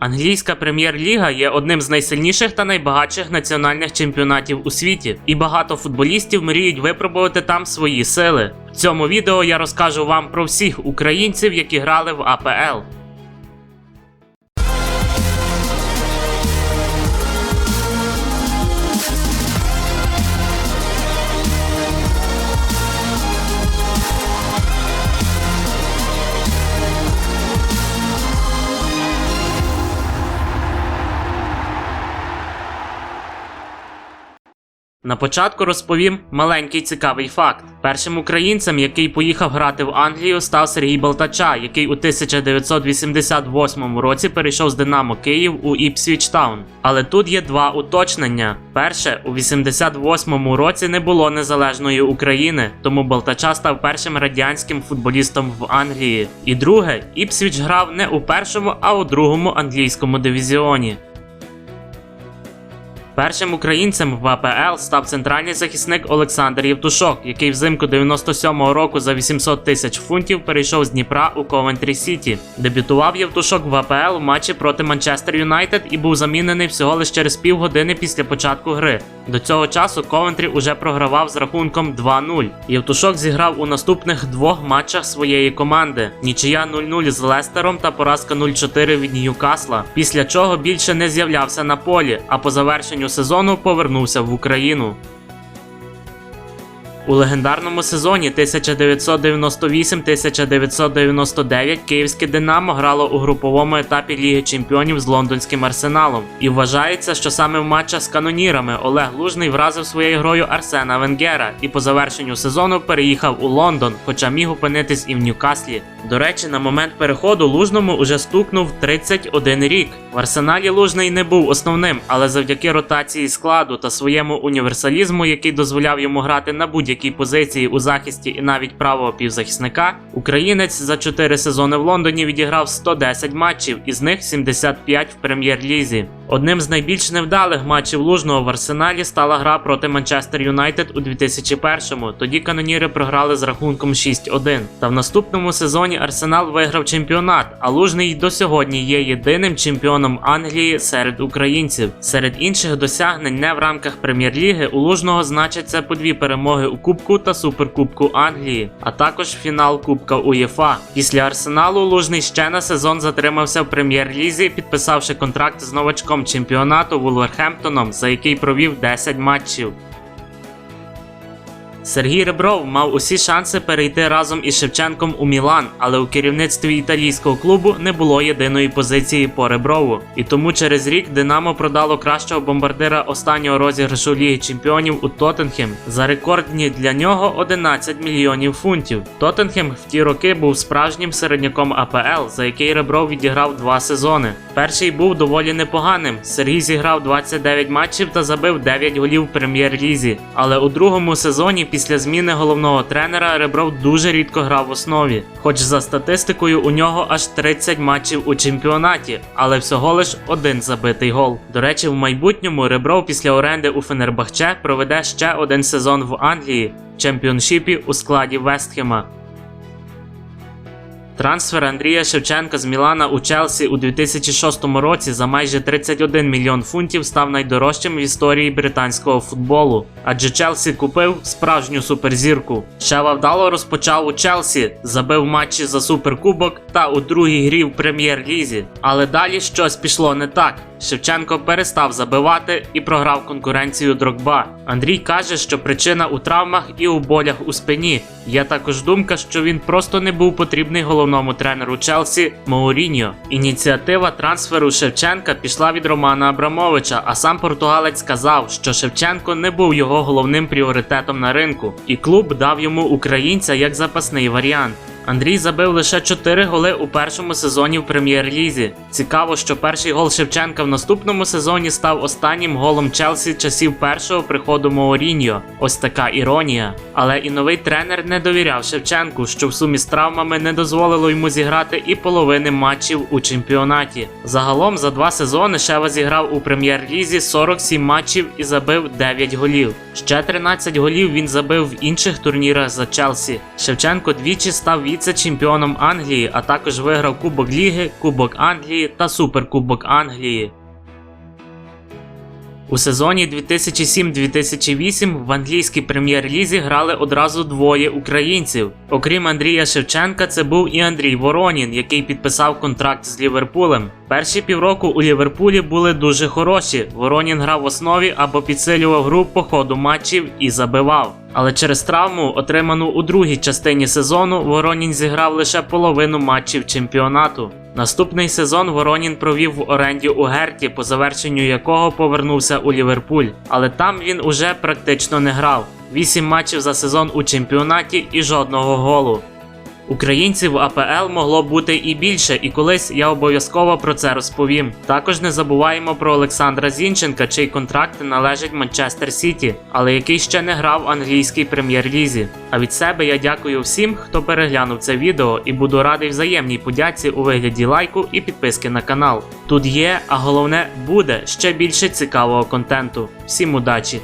Англійська прем'єр-ліга є одним з найсильніших та найбагатших національних чемпіонатів у світі, і багато футболістів мріють випробувати там свої сили. В цьому відео я розкажу вам про всіх українців, які грали в АПЛ. На початку розповім маленький цікавий факт. Першим українцем, який поїхав грати в Англію, став Сергій Балтача, який у 1988 році перейшов з Динамо Київ у Іпсвіч Таун. Але тут є два уточнення: перше, у 88 році не було незалежної України, тому Балтача став першим радянським футболістом в Англії. І друге, Іпсвіч грав не у першому, а у другому англійському дивізіоні. Першим українцем в АПЛ став центральний захисник Олександр Євтушок, який взимку 97-го року за 800 тисяч фунтів перейшов з Дніпра у Ковентрі Сіті. Дебютував Євтушок в АПЛ у матчі проти Манчестер Юнайтед і був замінений всього лише через півгодини після початку гри. До цього часу Ковентрі уже програвав з рахунком 2-0. Євтушок зіграв у наступних двох матчах своєї команди: нічия 0-0 з Лестером та поразка 0-4 від Ньюкасла. Після чого більше не з'являвся на полі, а по завершенню сезону повернувся в Україну. У легендарному сезоні 1998-1999 київське Динамо грало у груповому етапі Ліги Чемпіонів з лондонським арсеналом. І вважається, що саме в матчах з канонірами Олег Лужний вразив своєю грою Арсена Венгера і по завершенню сезону переїхав у Лондон, хоча міг опинитись і в Ньюкаслі. До речі, на момент переходу Лужному уже стукнув 31 рік. В арсеналі Лужний не був основним, але завдяки ротації складу та своєму універсалізму, який дозволяв йому грати на будь-якій позиції у захисті і навіть правого півзахисника, українець за 4 сезони в Лондоні відіграв 110 матчів, із них 75 в прем'єр-лізі. Одним з найбільш невдалих матчів Лужного в арсеналі стала гра проти Манчестер Юнайтед у 2001-му. Тоді каноніри програли з рахунком 6-1. Та в наступному сезоні Арсенал виграв чемпіонат, а Лужний до сьогодні є єдиним чемпіоном Англії серед українців. Серед інших досягнень не в рамках прем'єр-ліги у Лужного значаться по дві перемоги у Кубку та Суперкубку Англії, а також фінал Кубка УЄФА. Після Арсеналу Лужний ще на сезон затримався в прем'єр-лізі, підписавши контракт з новачком чемпіонату Вулверхемптоном, за який провів 10 матчів. Сергій Ребров мав усі шанси перейти разом із Шевченком у Мілан, але у керівництві італійського клубу не було єдиної позиції по Реброву. І тому через рік Динамо продало кращого бомбардира останнього розіграшу Ліги Чемпіонів у Тоттенхем за рекордні для нього 11 мільйонів фунтів. Тоттенхем в ті роки був справжнім середняком АПЛ, за який Ребров відіграв два сезони. Перший був доволі непоганим. Сергій зіграв 29 матчів та забив 9 голів в прем'єр-лізі. Але у другому сезоні після зміни головного тренера Ребров дуже рідко грав в основі. Хоч за статистикою у нього аж 30 матчів у чемпіонаті, але всього лиш один забитий гол. До речі, в майбутньому Ребров після оренди у Фенербахче проведе ще один сезон в Англії чемпіоншіпі у складі Вестхема. Трансфер Андрія Шевченка з Мілана у Челсі у 2006 році за майже 31 мільйон фунтів став найдорожчим в історії британського футболу. Адже Челсі купив справжню суперзірку. Шева вдало розпочав у Челсі, забив матчі за суперкубок та у другій грі в прем'єр-лізі. Але далі щось пішло не так. Шевченко перестав забивати і програв конкуренцію Дрогба. Андрій каже, що причина у травмах і у болях у спині. Є також думка, що він просто не був потрібний головному тренеру Челсі Мауріньо. Ініціатива трансферу Шевченка пішла від Романа Абрамовича, а сам португалець сказав, що Шевченко не був його головним пріоритетом на ринку, і клуб дав йому українця як запасний варіант. Андрій забив лише 4 голи у першому сезоні в прем'єр-лізі. Цікаво, що перший гол Шевченка в наступному сезоні став останнім голом Челсі часів першого приходу Мооріньо. Ось така іронія. Але і новий тренер не довіряв Шевченку, що в сумі з травмами не дозволило йому зіграти і половини матчів у чемпіонаті. Загалом за два сезони Шева зіграв у прем'єр-лізі 47 матчів і забив 9 голів. Ще 13 голів він забив в інших турнірах за Челсі. Шевченко двічі став віце-чемпіоном Англії, а також виграв Кубок Ліги, Кубок Англії та Суперкубок Англії. У сезоні 2007-2008 в англійській прем'єр-лізі грали одразу двоє українців. Окрім Андрія Шевченка, це був і Андрій Воронін, який підписав контракт з Ліверпулем. Перші півроку у Ліверпулі були дуже хороші. Воронін грав в основі або підсилював гру по ходу матчів і забивав. Але через травму, отриману у другій частині сезону, Воронін зіграв лише половину матчів чемпіонату. Наступний сезон Воронін провів в оренді у Герті, по завершенню якого повернувся у Ліверпуль. Але там він уже практично не грав. Вісім матчів за сезон у чемпіонаті і жодного голу. Українців АПЛ могло бути і більше, і колись я обов'язково про це розповім. Також не забуваємо про Олександра Зінченка, чий контракт належить Манчестер Сіті, але який ще не грав в англійській прем'єр-лізі. А від себе я дякую всім, хто переглянув це відео, і буду радий взаємній подяці у вигляді лайку і підписки на канал. Тут є, а головне буде ще більше цікавого контенту. Всім удачі!